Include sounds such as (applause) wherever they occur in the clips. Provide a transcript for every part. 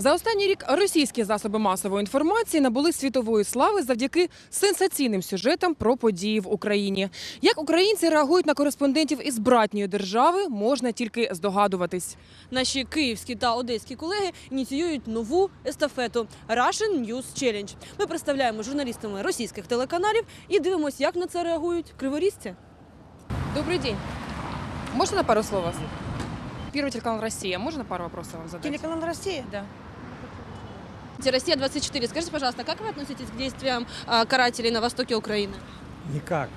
За останній рік російські засоби масової інформації набули світової слави завдяки сенсаційним сюжетам про події в Україні. Як українці реагують на кореспондентів із братньої держави, можна тільки здогадуватись. Наші київські та одеські колеги ініціюють нову естафету Russian News Challenge. Ми представляємо журналістами російських телеканалів і дивимося, як на це реагують криворізці. Добрый день. Можно на пару слов вас? Первый телеканал «Россия». Можно пару вопросов вам задать? Телеканал Россия? Да. Россия 24. Скажите, пожалуйста, как вы относитесь к действиям а, карателей на востоке Украины? Никак.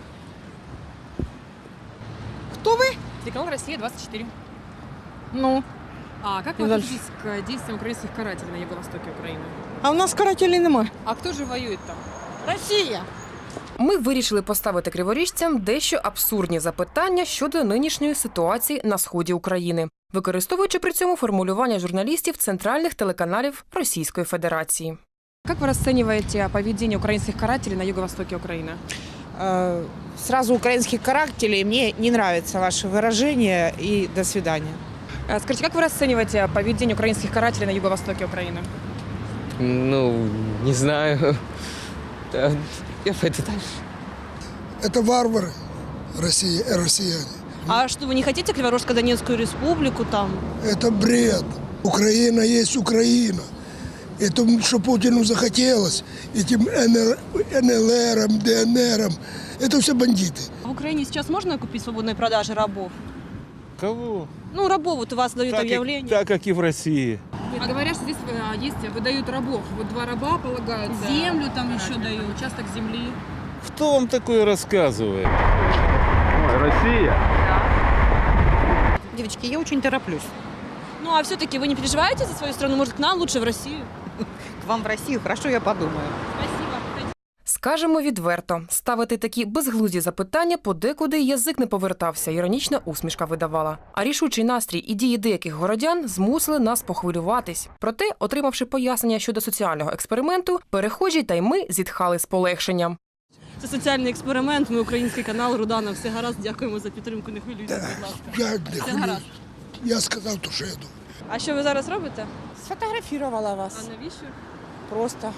Кто вы? Телеканал «Россия» 24. Ну, А как И вы дальше. относитесь к действиям украинских карателей на юго-востоке Украины? а у нас карателей нема. А кто же воюет там? Россия. Ми вирішили поставити криворіжцям дещо абсурдні запитання щодо нинішньої ситуації на сході України, використовуючи при цьому формулювання журналістів центральних телеканалів Російської Федерації. Як ви розцінюєте поведіння українських карателей на юго-востокі України? Э, Сразу украинских карателей мне не нравится ваше выражение и до свидания. Е, Скажіть, як ви розцінюєте поведіння українських карателей на юго-востокі України? Ну, не знаю. Да, Я пойду дальше. Это варвары Россия, э, россияне. А что, вы не хотите Криворожско-Донецкую республику там? Это бред. Украина есть Украина. Это что Путину захотелось, этим НР, НЛРам, ДНРам, это все бандиты. В Украине сейчас можно купить свободной продажи рабов? Кого? Ну, рабов вот у вас дают Так, и, объявление. так как и в России. А говорят, что здесь есть, выдают рабов. Вот два раба полагаются. Землю там еще дают. Участок земли. Кто вам такое рассказывает? Девочки, я очень тороплюсь. Ну, а все-таки вы не переживаете за свою страну? Может, к нам лучше в Россию? (laughs) К вам в Россию, хорошо, я подумаю. Скажемо відверто, ставити такі безглузді запитання подекуди язик не повертався, іронічна усмішка видавала. А рішучий настрій і дії деяких городян змусили нас похвилюватись. Проте, отримавши пояснення щодо соціального експерименту, перехожі та й ми зітхали з полегшенням. Це соціальний експеримент. Ми український канал Рудана. Все гаразд. Дякуємо за підтримку. Не хвилюйтесь, будь ласка. Я не Все хвилююсь. гаразд. Я сказав, то, що я думаю. А що ви зараз робите? Сфотографировала А вас навіщо? просто,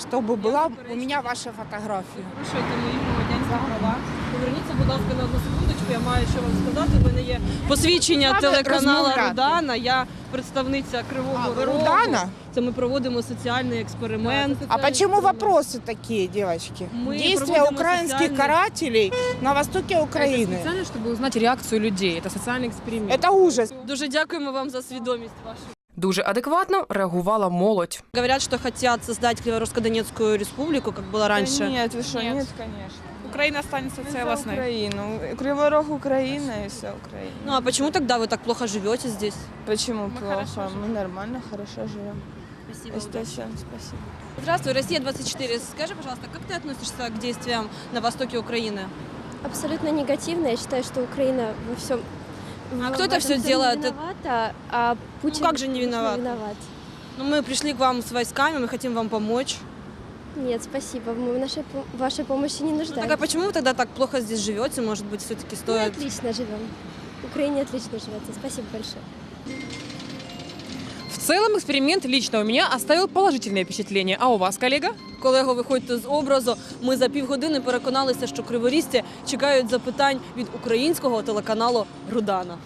чтобы была у меня ваша фотография. Порушуєте мої громадянські права. Поверніться, будь ласка, на одну секундочку. Я маю що вам сказати. У мене є посвідчення Правда, телеканалу розмовляти. Рудана. Я представниця Кривого А, вы Рогу. Рудана? Це ми проводимо соціальний експеримент. А почему вопросы такие, девочки? Мы Действия проводим украинских социальный- карателей на востоке Украины. спеціально, щоб узнати реакцію людей. Це соціальний експеримент. Это ужас. Дуже дякуємо вам за свідомість вашу. Дуже адекватно реагувала молодь. Говорят, что хотят создать Криворожско-Донецкую республику, как было раньше. Нет, вы что, Нет. нет, конечно. Украина останется Мы за Украину. Кривой Рог Украина и вся Украина. Ну а почему тогда вы так плохо живете здесь? Почему Мы плохо? хорошо Мы нормально, хорошо живем. Спасибо. Это всем спасибо. Здравствуй, Россия 24. Скажи, пожалуйста, как ты относишься к действиям на востоке Украины? Абсолютно негативно. Я считаю, что Украина во всем. А в- кто в это всем делает? Виновата, а Путин как же не виноват? виноват. Ну, мы пришли к вам с войсками, мы хотим вам помочь. Нет, спасибо. Мы нашей, по- вашей помощи не Ну, нуждаемся. так а почему вы тогда так плохо здесь живете? Может быть, все-таки Мы стоит... отлично живем. В Украине отлично живется. Спасибо большое. В целом эксперимент лично у меня оставил положительное впечатление. А у вас, коллега? Колего, виходьте з образу. Ми за півгодини переконалися, що криворізці чекають запитань від українського телеканалу Рудана.